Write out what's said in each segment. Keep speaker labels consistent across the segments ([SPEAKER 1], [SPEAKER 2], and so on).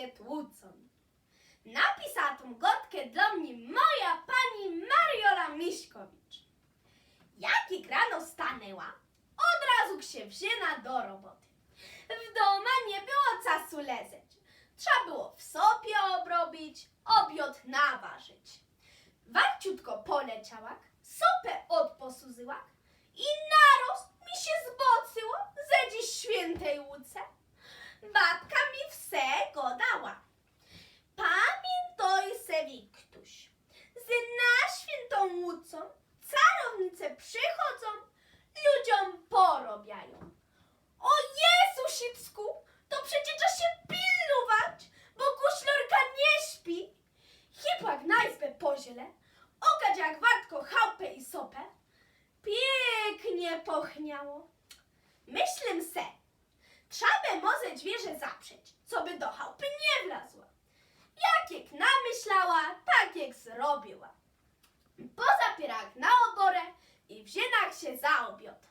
[SPEAKER 1] się tłucą. Napisała tą gotkę dla mnie moja pani Mariola Miśkowicz. Jak rano stanęła, od razu się wzięła do roboty. W doma nie było czasu lezeć. Trzeba było w sopie obrobić, obiad naważyć. Warciutko poleciała, sopę odposłużyła i narost mi się zbocyło ze dziś świętej łuce. Babka mi wse go sopę. Pięknie pochniało. Myślę se, trzeba by może zwierzę zaprzeć, co by do chałupy nie wlazła. Jak jak namyślała, tak jak zrobiła. Pozapierach na oborę i wzięłach się za obiad.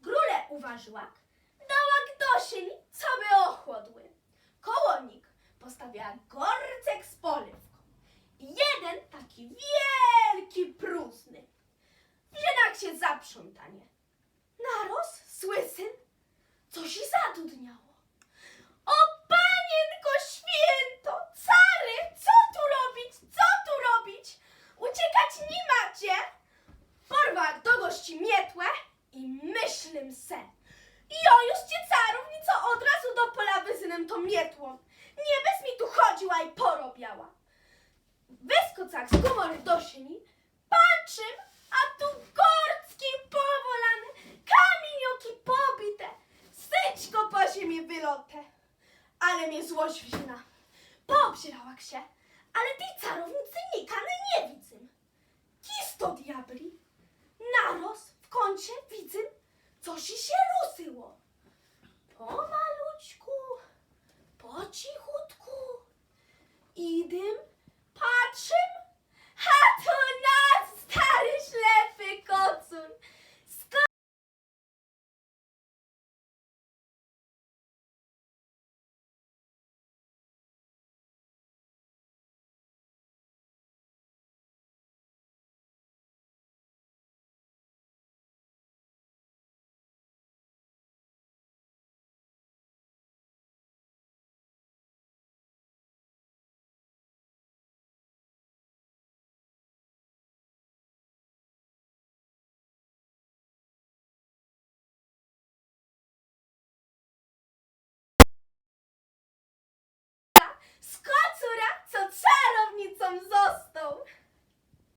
[SPEAKER 1] Grule uważyła, dała do sieni, co by ochłodły. Kołonik postawiła gorcek myślym se. Jo, już cię carownico od razu do pola wyzynem tą mietłą. Nie bez mi tu chodziła i porobiała. Wyskocach z komory do sieni, patrzym, a tu gorcki powolany, kamienioki pobite, syćko po ziemi wylote. Ale mnie złość wzina. Poobzierała się, ale tej carownicy nikany nie widzę. Kisto diabli. Naroz w kącie widzę, coś się rusyło. Pomalućku, Sky